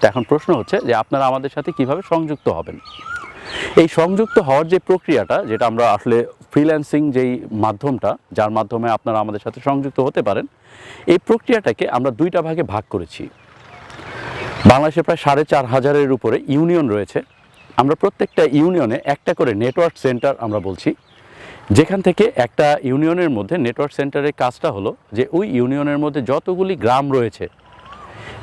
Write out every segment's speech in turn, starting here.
তো এখন প্রশ্ন হচ্ছে যে আপনারা আমাদের সাথে কীভাবে সংযুক্ত হবেন? এই সংযুক্ত হওয়ার যে প্রক্রিয়াটা, যেটা আমরা আসলে ফ্রিল্যান্সিং যেই মাধ্যমটা, যার মাধ্যমে আপনারা আমাদের সাথে সংযুক্ত হতে পারেন, এই প্রক্রিয়াটাকে আমরা দুইটা ভাগে ভাগ করেছি। বাংলাদেশে প্রায় সাড়ে চার হাজারের উপরে ইউনিয়ন রয়েছে। আমরা প্রত্যেকটা ইউনিয়নে একটা করে নেটওয়ার্ক সেন্টার আমরা বলছি। যেখান থেকে একটা ইউনিয়নের মধ্যে নেটওয়ার্ক সেন্টারের কাজটা হলো যে ওই ইউনিয়নের মধ্যে যতগুলি গ্রাম রয়েছে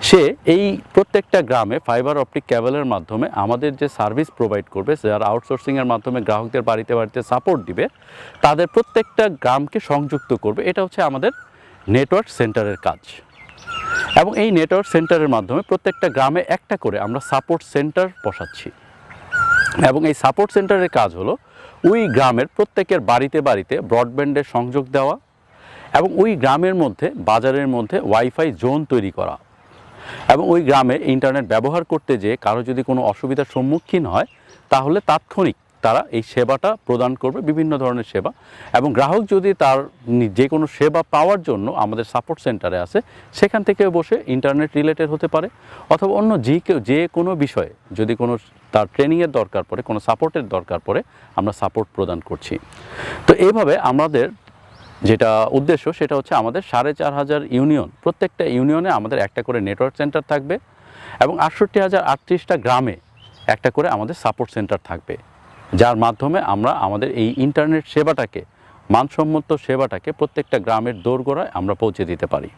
সে এই প্রত্যেকটা গ্রামে ফাইবার অপটিক ক্যাবেলের মাধ্যমে আমাদের যে সার্ভিস প্রোভাইড করবে যারা আউটসোর্সিংয়ের মাধ্যমে গ্রাহকদের বাড়িতে বাড়িতে সাপোর্ট দিবে, তাদের প্রত্যেকটা গ্রামকে সংযুক্ত করবে। এটা হচ্ছে আমাদের নেটওয়ার্ক সেন্টারের কাজ। এবং এই নেটওয়ার্ক সেন্টারের মাধ্যমে প্রত্যেকটা গ্রামে একটা করে আমরা সাপোর্ট সেন্টার বসাচ্ছি। এবং এই সাপোর্ট সেন্টারের কাজ হলো ওই গ্রামের প্রত্যেকের বাড়িতে বাড়িতে ব্রডব্যান্ডের সংযোগ দেওয়া এবং ওই গ্রামের মধ্যে, বাজারের মধ্যে ওয়াইফাই জোন তৈরি করা। এবং ওই গ্রামে ইন্টারনেট ব্যবহার করতে যেয়ে কারও যদি কোনো অসুবিধার সম্মুখীন হয়, তাহলে তাৎক্ষণিক তারা এই সেবাটা প্রদান করবে, বিভিন্ন ধরনের সেবা। এবং গ্রাহক যদি তার যে কোনো সেবা পাওয়ার জন্য আমাদের সাপোর্ট সেন্টারে আসে সেখান থেকে বসে ইন্টারনেট রিলেটেড হতে পারে। অথবা অন্য যে কেউ, যে কোনো বিষয়ে যদি কোনো তার ট্রেনিংয়ের দরকার পড়ে, কোনো সাপোর্টের দরকার পড়ে, আমরা সাপোর্ট প্রদান করছি। তো এইভাবে আমাদের যেটা উদ্দেশ্য সেটা হচ্ছে আমাদের সাড়ে চার হাজার ইউনিয়ন, প্রত্যেকটা ইউনিয়নে আমাদের একটা করে নেটওয়ার্ক সেন্টার থাকবে এবং আটষট্টি হাজার আটত্রিশটা গ্রামে একটা করে আমাদের সাপোর্ট সেন্টার থাকবে। যার মাধ্যমে আমরা আমাদের এই ইন্টারনেট সেবাটাকে, মানসম্মত সেবাটাকে প্রত্যেকটা গ্রামের দোরগোড়ায় আমরা পৌঁছে দিতে পারি।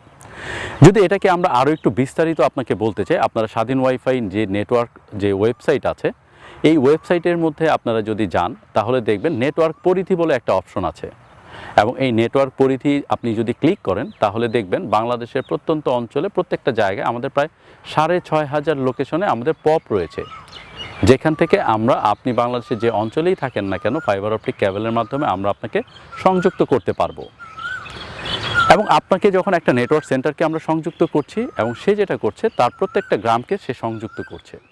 যদি এটাকে আমরা আরও একটু বিস্তারিত আপনাকে বলতে চাই, আপনারা স্বাধীন ওয়াইফাই যে নেটওয়ার্ক যে ওয়েবসাইট আছে, এই ওয়েবসাইটের মধ্যে আপনারা যদি যান, তাহলে দেখবেন নেটওয়ার্ক পরিধি বলে একটা অপশন আছে। এবং এই নেটওয়ার্ক পরিধি আপনি যদি ক্লিক করেন, তাহলে দেখবেন বাংলাদেশের প্রত্যন্ত অঞ্চলে প্রত্যেকটা জায়গায় আমাদের প্রায় সাড়ে ছয় হাজার লোকেশনে আমাদের পপ রয়েছে। যেখান থেকে আমরা, আপনি বাংলাদেশে যে অঞ্চলেই থাকেন না কেন ফাইবার অপটিক ক্যাবেলের মাধ্যমে আমরা আপনাকে সংযুক্ত করতে পারব। এবং আপনাকে যখন একটা নেটওয়ার্ক সেন্টারকে আমরা সংযুক্ত করছি, এবং সে যেটা করছে, তার প্রত্যেকটা গ্রামকে সে সংযুক্ত করছে।